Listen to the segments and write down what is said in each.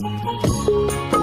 হায়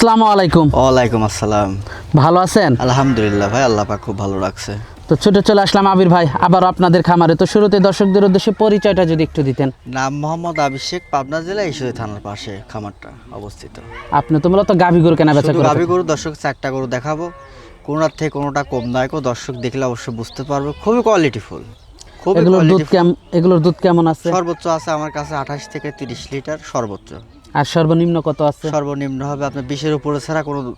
আসসালামু আলাইকুম। ওয়ালাইকুম আসসালাম। ভালো আছেন? আলহামদুলিল্লাহ ভাই আল্লাহ পাক খুব ভালো রাখছে। তো ছুটে চলে আসলাম আবির ভাই আবার আপনাদের খামারে। তো শুরুতে দর্শকদের উদ্দেশ্যে পরিচয়টা যদি একটু দিতেন। নাম মোহাম্মদ আবিষেক পাবনা জেলা ঈশ্বরী থানার পাশে খামারটা অবস্থিত। আপনি তো মূলত গাভী গরু কেনা বেচা শুধু করে গাভী। গরু দর্শক চারটা গরু দেখাবো। কোনোটার থেকে কোনোটা কম দায়ক দর্শক দেখলে অবশ্যই বুঝতে পারবে। খুবই কোয়ালিটিফুল এগুলোর দুধ কেমন এগুলোর দুধ কেমন আছে? সর্বোচ্চ আছে আমার কাছে আঠাশ থেকে তিরিশ লিটার সর্বোচ্চ। আর সর্বনিম্ন কত আছে? সর্বনিম্ন হবে আপনার বিশের উপরে ছাড়া কোনো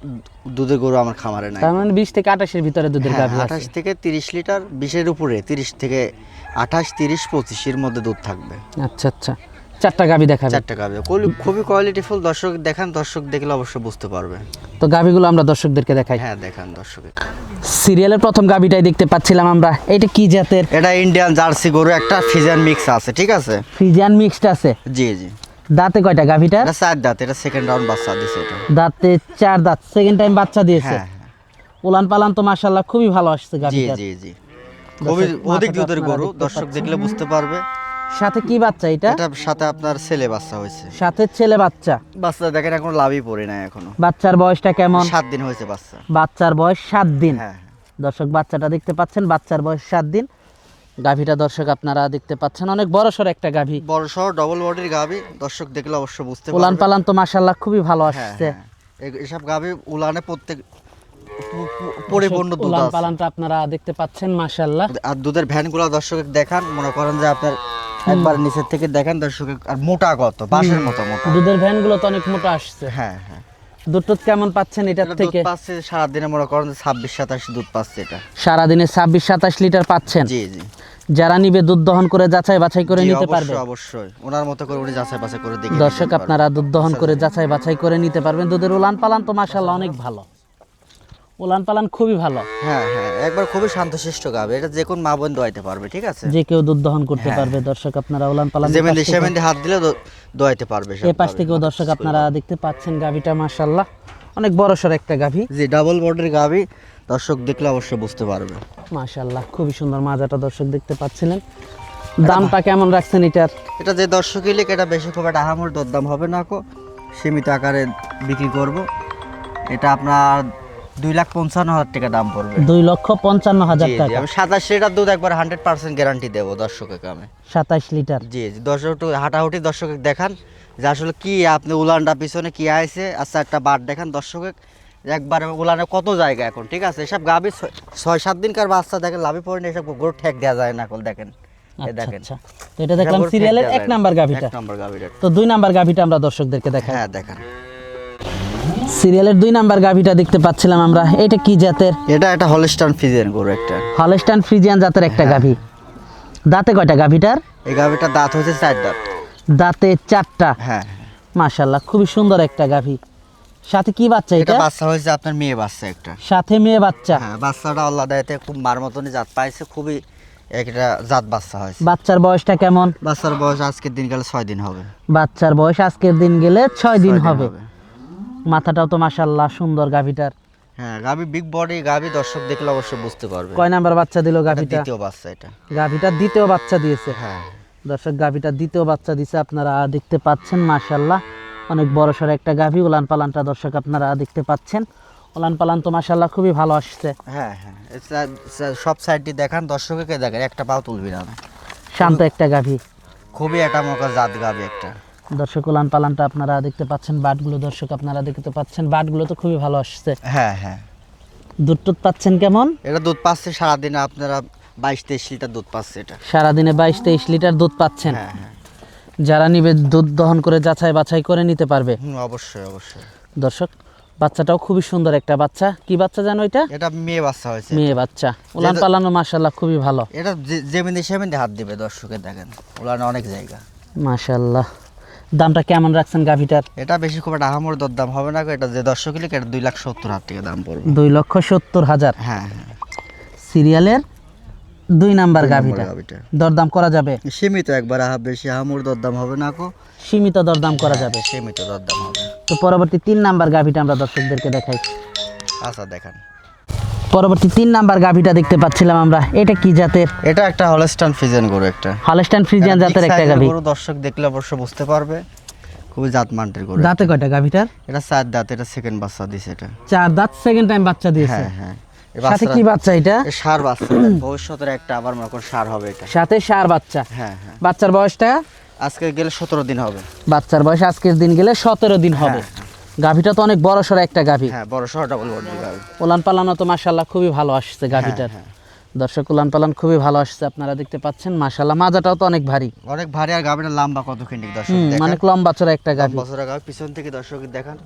দুধের গরু আমার খামারে নাই। তার মানে বিশ থেকে আঠাশের ভিতরে দুধের হ্যাঁ, গাভী আছে। আঠাশ থেকে তিরিশ লিটার বিশের উপরে তিরিশ থেকে আঠাশ তিরিশ পঁচিশের মধ্যে দুধ থাকবে। আচ্ছা আচ্ছা। চারটা গাভী দেখাবেন চারটে গাভি খুবই- কোয়ালিটিফুল দর্শক দেখান দর্শক দেখলে অবশ্যই বুঝতে পারবে। তো গাভীগুলো আমরা দর্শকদেরকে দেখাই। হ্যাঁ দেখান দর্শক। সিরিয়ালের প্রথম গাভীটাই দেখতে পাচ্ছিলাম আমরা। এটা কি জাতের? এটা ইন্ডিয়ান জার্সি গরু একটা ফিজান মিক্স আছে ঠিক আছে? ফ্রিজিয়ান মিক্সড আছে। জি জি। দাঁতে কয়টা গাভীটার এটা চার দাঁত এটা সেকেন্ড রাউন্ড বাচ্চা দিছে এটা। দাঁতে চার দাঁত সেকেন্ড টাইম বাচ্চা দিয়েছে। হ্যাঁ হ্যাঁ। উলান পালান তো মাশাল্লাহ খুবই ভালো আসছে গাভীটা। জি জি। খুবই অধিক দুধের গরু দর্শক দেখলে বুঝতে পারবে। সাথে কি বাচ্চা এটা? এটার সাথে আপনার ছেলে বাচ্চা হয়েছে। সাথে ছেলে বাচ্চা। বাচ্চা দেখেন এখন লাভই পড়ে নাই এখনও। বাচ্চার বয়সটা কেমন? সাত দিন হয়েছে বাচ্চা। বাচ্চার বয়স সাত দিন। হ্যাঁ। দর্শক বাচ্চাটা দেখতে পাচ্ছেন বাচ্চার বয়স সাত দিন। গাভীটা দর্শক আপনারা দেখতে পাচ্ছেন। অনেক বড় সড় একটা গাভী। বড় সহ ডবল বডির গাভি। দর্শক দেখলে অবশ্যই বুঝতে পারবে উলান পালান তো মাশাল্লাহ খুবই ভালো হ্যাঁ, আসছে। হ্যাঁ। এসব গাভি উলানে প্রত্যেক পরিপূর্ণ দুধ উলান পালানটা আপনারা দেখতে পাচ্ছেন মাশাল্লাহ আর দুধের ভ্যানগুলো দর্শক দেখান। মনে করেন যে আপনার একবার নিচের থেকে দেখেন দর্শক আর মোটা কত? বাঁশের মতো মোটা। দুধের ভ্যানগুলো তো অনেক মোটা আসছে। হ্যাঁ হ্যাঁ। দুধ কেমন পাচ্ছেন এটার এটা দুধ থেকে? পাচ্ছে সারাদিনে মনে করেন ছাব্বিশ সাতাশ দুধ পাচ্ছে এটা। সারাদিনে ছাব্বিশ সাতাশ লিটার পাচ্ছেন। জি জি। যারা নিবে দুধ দহন করে যাচাই বাছাই করে নিতে পারবে। অবশ্যই। ওনার মতো করে উনি যাচাই বাছাই করে দেখে দর্শক আপনারা দুধ দহন করে যাচাই বাছাই করে নিতে পারবেন। দুধের উলান পালান তো মাশাল্লাহ অনেক ভালো। উলান পালান খুবই ভালো। হ্যাঁ হ্যাঁ একবার খুবই শান্তশিষ্ট গাবে। এটা যে কোন মা বোন দোয়াইতে পারবে ঠিক আছে? যে কেউ দুধ দহন করতে হ্যাঁ। পারবে। দর্শক আপনারা উলান পালান সেমেন্দি হাত দিলে দোয়াইতে পারবে সব এ পাশ থেকেও দর্শক আপনারা দেখতে পাচ্ছেন গাভিটা মাশাল্লাহ অনেক বড় সড় একটা গাভি জি ডাবল বডির গাভি দর্শক দেখলে অবশ্যই বুঝতে পারবে। মাশাল্লাহ খুবই সুন্দর মাজাটা দর্শক দেখতে পাচ্ছিলেন। দামটা কেমন রাখছেন এটার? এটা যে দর্শক ইলিক এটা বেশি খুব একটা আহামর দরদাম হবে না কো। সীমিত আকারে বিক্রি করব। এটা আপনার দুই লাখ পঞ্চান্ন হাজার টাকা দাম পড়বে। দুই লক্ষ পঞ্চান্ন হাজার টাকা। আমি সাতাশ লিটার দুধ একবার হান্ড্রেড পার্সেন্ট গ্যারান্টি দেবো দর্শককে আমি সাতাশ লিটার? জি জি দর্শক একটু হাঁটাহুটি দর্শক দেখান। যে আসলে কি আপনি উলানটা পিছনে কি আইছে? আচ্ছা একটা বার দেখান দর্শক একবার উলানে কত জায়গা এখন ঠিক আছে? এসব গাবি ছয়- সাত দিনকার বাচ্চা দেখেন লাভি পড়ে এসব গরু ঠেক দেওয়া যায় না কল দেখেন। আচ্ছা দেখেন। আচ্ছা। তো এটা দেখলাম সিরিয়ালের দেওয়া এক নাম্বার গাভিটা। এক নাম্বার গাভিটা। তো দুই নাম্বার গাভিটা আমরা দর্শকদেরকে দেখাই। হ্যাঁ দেখেন। সিরিয়ালের দুই নাম্বার গাভিটা দেখতে পাচ্ছিলাম আমরা। এটা কি জাতের? এটা একটা হলস্টান গরু একটা। ফ্রিজিয়ান জাতের একটা হ্যাঁ। গাভি। দাঁতে কয়টা গাভিটার? এই গাভিটার দাঁত হয়েছে চার দাঁত। দাঁতে চারটা। হ্যাঁ। মাশাল্লাহ খুবই সুন্দর একটা গাভি। সাথে কি বাচ্চা এটা বাচ্চা হয়েছে আপনার মেয়ে বাচ্চা একটা। সাথে মেয়ে বাচ্চা? হ্যাঁ বাচ্চাটা আল্লাহ দায়তে খুব মার মতনই জাত পাইছে খুবই একটা জাত বাচ্চা হয়েছে। বাচ্চার বয়সটা কেমন? বাচ্চার বয়স আজকের দিন গেলে ছয় দিন হবে। বাচ্চার বয়স আজকের দিন গেলে ছয় দিন হবে। মাথাটাও তো মাশাল্লাহ সুন্দর গাভিটার। হ্যাঁ গাবি বিগ বডি গাবি দর্শক দেখলে অবশ্যই বুঝতে পারবে। কয় নাম্বার বাচ্চা দিল গাভিটা? দ্বিতীয় বাচ্চা এটা। গাভিটা দ্বিতীয় বাচ্চা দিয়েছে। হ্যাঁ। দর্শক গাভিটা দ্বিতীয় বাচ্চা দিছে আপনারা দেখতে পাচ্ছেন মাশাল্লাহ অনেক বড় সড়ো একটা গাভি উলান পালানটা দর্শক আপনারা দেখতে পাচ্ছেন। উলান পালান তো মাশাল্লাহ খুবই ভালো আসছে। হ্যাঁ হ্যাঁ। সব সাইডটি দেখান দর্শককে দেখেন একটা পাও তুলবি না। শান্ত একটা গাভি। খুবই একটা মোকা জাত গাবি একটা। দর্শক উলান পালানটা আপনারা দেখতে পাচ্ছেন বাটগুলো দর্শক আপনারা দেখতে পাচ্ছেন বাটগুলো তো খুবই ভালো আসছে। হ্যাঁ হ্যাঁ। দুধ টুধ পাচ্ছেন কেমন? এটা দুধ পাচ্ছে সারাদিনে আপনারা বাইশ তেইশ লিটার দুধ পাচ্ছে এটা। সারাদিনে বাইশ তেইশ লিটার দুধ পাচ্ছেন। হ্যাঁ হ্যাঁ। যারা নিবে দুধ দহন করে যাচাই বাছাই করে নিতে পারবে। অবশ্যই অবশ্যই। দর্শক বাচ্চাটাও খুবই সুন্দর একটা বাচ্চা। কি বাচ্চা জানো এটা এটা মেয়ে বাচ্চা হয়েছে। মেয়ে বাচ্চা। উলান পালানো মাশাল্লাহ খুবই ভালো। এটা যে- যেমনি হাত দিবে দর্শকের দেখেন। ওলানে অনেক জায়গা। মাশাল্লাহ দামটা কেমন রাখছেন গাভিটার? এটা বেশি খুব একটা আহামর দরদাম হবে না গো, এটা যে দর্শক লিখ এটা দুই লাখ সত্তর হাজার টাকা দাম পড়বে। দুই লক্ষ সত্তর হাজার। হ্যাঁ হ্যাঁ। সিরিয়ালের দুই নাম্বার গাভিটা। দরদাম করা যাবে? সীমিত একবার আহা বেশি আহামর দরদাম হবে না কো সীমিত দরদাম করা যাবে। সীমিত দরদাম হবে। তো পরবর্তী তিন নাম্বার গাভিটা আমরা দর্শকদেরকে দেখাই। আচ্ছা দেখান। পরবর্তী তিন নাম্বার গাভিটা দেখতে পাচ্ছিলাম আমরা। এটা কি জাতের? এটা একটা হলস্টান ফিজেন গরু একটা। হলস্টাইন ফ্রিজিয়ান জাতের একটা গাভি। গরু দর্শক দেখলে অবশ্য বুঝতে পারবে। খুবই জাত মানটির গরু দাঁতে কয়টা গাভিটার? এটা চার দাঁত এটা সেকেন্ড বাচ্চা দিছে এটা। চার দাঁত সেকেন্ড টাইম বাচ্চা দিয়েছে। হ্যাঁ হ্যাঁ। সাথে কি বাচ্চা এটা? সার বাচ্চা। ভবিষ্যতের একটা আবার মনে করুন সার হবে এটা। সাথে সার বাচ্চা। হ্যাঁ হ্যাঁ। বাচ্চার বয়সটা? আজকে গেলে সতেরো দিন হবে। বাচ্চার বয়স আজকের দিন গেলে সতেরো দিন হবে। গাভিটা তো অনেক বড় সড়ো একটা গাভি। হ্যাঁ বড় ডাবল উলান পালানো তো খুবই ভালো আসছে গাভিটার। হ্যাঁ। দর্শক উলান পালান খুবই ভালো আসছে আপনারা দেখতে পাচ্ছেন। মাসাল্লাহ মাজাটাও তো অনেক ভারী। অনেক ভারী আর গাভিটা লম্বা কত খিন্ডিক দর্শক অনেক লম্বা চড়া একটা গাভী। বছর গাভি। পিছন থেকে দর্শক দেখান।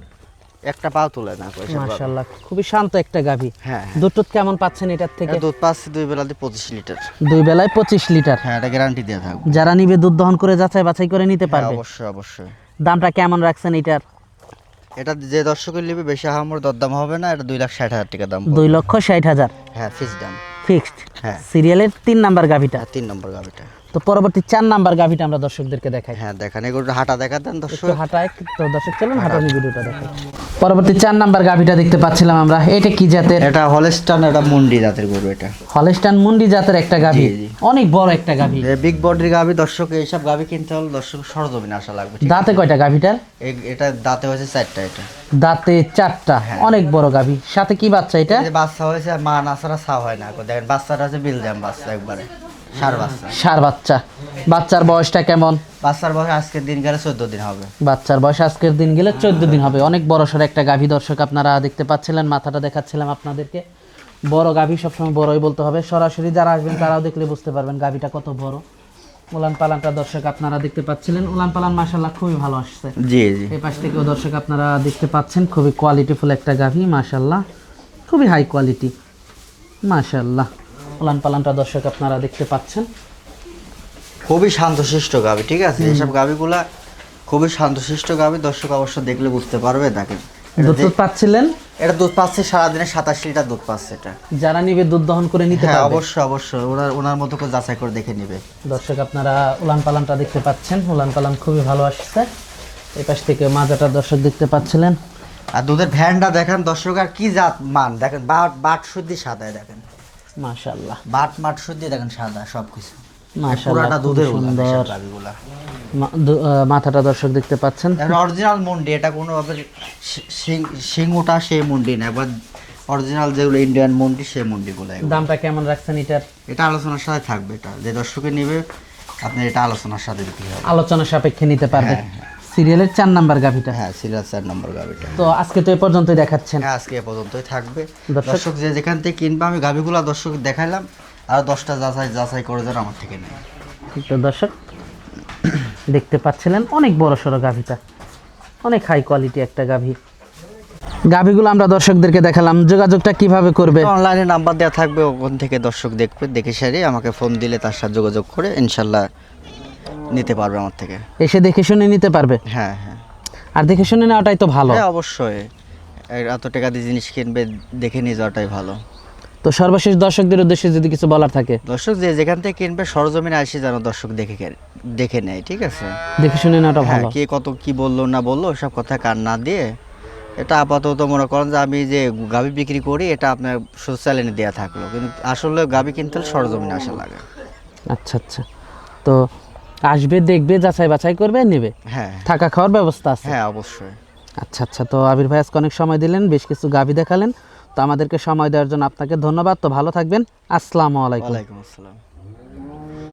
একটা পাও তুলে না। মাসাল্লাহ খুবই শান্ত একটা গাভি। হ্যাঁ দুধ টুধ কেমন পাচ্ছেন এটার থেকে? দুধ পাচ্ছি দুই বেলাতে পঁচিশ লিটার। দুই বেলায় পঁচিশ লিটার। হ্যাঁ এটা গ্যারান্টি দেওয়া থাকবে। যারা নিবে দুধ দহন করে যাচাই বাছাই করে নিতে হ্যাঁ, পারবে। অবশ্যই অবশ্যই। দামটা কেমন রাখছেন এটার? এটা যে দর্শকের নিবে বেশি আহামর দরদাম হবে না এটা দুই লাখ ষাট হাজার টাকা দাম। দুই লক্ষ ষাট হাজার। হ্যাঁ ফিক্স দাম। ফিক্সড হ্যাঁ। সিরিয়ালের তিন নাম্বার গাভিটা? আর তিন নম্বর গাভিটা। তো পরবর্তী চার নাম্বার গাভিটা আমরা দর্শকদেরকে দেখাই। হ্যাঁ দেখান এগুলো হাঁটা দেখা দেন দর্শক। একটু হাঁটায় তো দর্শক চলুন হাঁটানি ভিডিওটা দেখাই। পরবর্তী চার নাম্বার গাভিটা দেখতে পাচ্ছিলাম আমরা। এটা কি জাতের? এটা হলস্টান এটা মুন্ডি জাতের গরু এটা। হলস্টান মুন্ডি জাতের একটা গাভি। অনেক বড় একটা গাভি। বিগ বডির গাভি দর্শক এইসব গাভি কিনতে হলে দর্শক সরজমিনে আসা লাগবে দাঁতে কয়টা গাভিটার? এটা দাঁতে হয়েছে চারটা এটা। দাঁতে চারটা। অনেক বড় গাভি। সাথে কি বাচ্চা এটা? বাচ্চা হয়েছে মা নাছাড়া ছা হয় না। দেখেন বাচ্চাটা আছে বিলজাম বাচ্চা একবারে। সার বাচ্চা। বাচ্চার বয়সটা কেমন? বাচ্চার বয়স আজকের দিন গেলে চোদ্দ দিন হবে। বাচ্চার বয়স আজকের দিন গেলে চোদ্দ দিন হবে। অনেক বড় সড়ো একটা গাভী দর্শক আপনারা দেখতে পাচ্ছিলেন মাথাটা দেখাচ্ছিলাম আপনাদেরকে। বড় গাভী সবসময় বড়ই বলতে হবে। সরাসরি যারা আসবেন তারাও দেখলে বুঝতে পারবেন গাভীটা কত বড়। উলান পালানটা দর্শক আপনারা দেখতে পাচ্ছিলেন। উলান পালান মাসাল্লাহ খুবই ভালো আসছে। জি জি। এই পাশ থেকেও দর্শক আপনারা দেখতে পাচ্ছেন খুবই কোয়ালিটিফুল একটা গাভী মাশাল্লাহ খুবই হাই কোয়ালিটি মাশাল্লাহ উলান পালানটা দর্শক আপনারা দেখতে পাচ্ছেন। খুবই শান্তশিষ্ট গাভি ঠিক আছে? এইসব গাভিগুলা খুবই শান্তশিষ্ট গাভি দর্শক অবশ্য দেখলে বুঝতে পারবে দেখেন। দুধ পাচ্ছিলেন? এটা দুধ পাচ্ছে সারাদিনে সাতাশ লিটার দুধ পাচ্ছে এটা। যারা নিবে দুধ দহন করে নিতে হ্যাঁ অবশ্যই অবশ্যই। ওনার ওনার মতো করে যাচাই করে দেখে নেবে। দর্শক আপনারা উলান পালানটা দেখতে পাচ্ছেন। উলান পালান খুবই ভালো আসছে। এই পাশ থেকে মাজাটা দর্শক দেখতে পাচ্ছিলেন। আর দুধের ভ্যানটা দেখেন দর্শক আর কি জাত মান? দেখেন বাট বাট শুদ্ধি সাদায় দেখেন। মাশাল্লাহ বাট মাট শুদ্ধি দেখেন সাদা সব কিছু পুরাটা দুধের সুন্দর। মাথাটা দর্শক দেখতে পাচ্ছেন। অরিজিনাল মুন্ডি এটা কোনো সেই মুন্ডি না এবার অরিজিনাল যেগুলো ইন্ডিয়ান মুন্ডি সেই মুন্ডিগুলো। দামটা কেমন রাখছেন এটার? এটা আলোচনার সাথে থাকবে এটা। যে দর্শকে নেবে আপনি এটা আলোচনার সাথে দিতে হবে। আলোচনা সাপেক্ষে নিতে পারবে। হ্যাঁ, সিরিয়ালের চার নাম্বার গাভিটা। হ্যাঁ সিরিয়াল চার নম্বর গাভিটা। তো আজকে তো এ পর্যন্তই দেখাচ্ছেন। হ্যাঁ আজকে এ পর্যন্তই থাকবে। দর্শক- যে যেখান থেকে কিনবে আমি গাভিগুলো দর্শক দেখাইলাম আর দশটা যাচাই যাচাই করে যেন আমার থেকে নেয়। তো দর্শক? দেখতে পাচ্ছিলেন অনেক বড় সড়ো গাভিটা। অনেক হাই কোয়ালিটি একটা গাভি। গাভিগুলো আমরা দর্শকদেরকে দেখালাম। যোগাযোগটা কীভাবে করবে? অনলাইনে নাম্বার দেওয়া থাকবে ওখান থেকে দর্শক দেখবে দেখে সারি আমাকে ফোন দিলে তার সাথে যোগাযোগ করে ইনশাল্লাহ নিতে পারবে আমার থেকে। এসে দেখে শুনে নিতে পারবে? হ্যাঁ হ্যাঁ। আর দেখে শুনে নেওয়াটাই তো ভালো। হ্যাঁ অবশ্যই। এত টাকা দিয়ে জিনিস কিনবে দেখে নিয়ে যাওয়াটাই ভালো। তো সর্বশেষ দর্শকদের উদ্দেশ্যে যদি কিছু বলার থাকে? দর্শক যে যেখান থেকে কিনবে সরজমিনে আসি যেন দর্শক দেখে দেখে নেয় ঠিক আছে? দেখে শুনে নেওয়াটা হ্যাঁ ভালো। কে কত কি বলল না বলল সব কথা কান না দিয়ে এটা আপাতত মনে করেন যে আমি যে গাভি বিক্রি করি এটা আপনার চ্যালেঞ্জে দেওয়া থাকল। কিন্তু আসলে গাভি কিনতে হলে সরজমিনে আসা লাগে। আচ্ছা আচ্ছা। তো আসবে দেখবে যাচাই বাছাই করবে নেবে। হ্যাঁ। থাকা খাওয়ার ব্যবস্থা আছে। হ্যাঁ অবশ্যই। আচ্ছা আচ্ছা তো আবির ভাই আজকে অনেক সময় দিলেন বেশ কিছু গাভি দেখালেন। তো আমাদেরকে সময় দেওয়ার জন্য আপনাকে ধন্যবাদ। তো ভালো থাকবেন। আসসালামু আলাইকুম। ওয়ালাইকুম আসসালাম।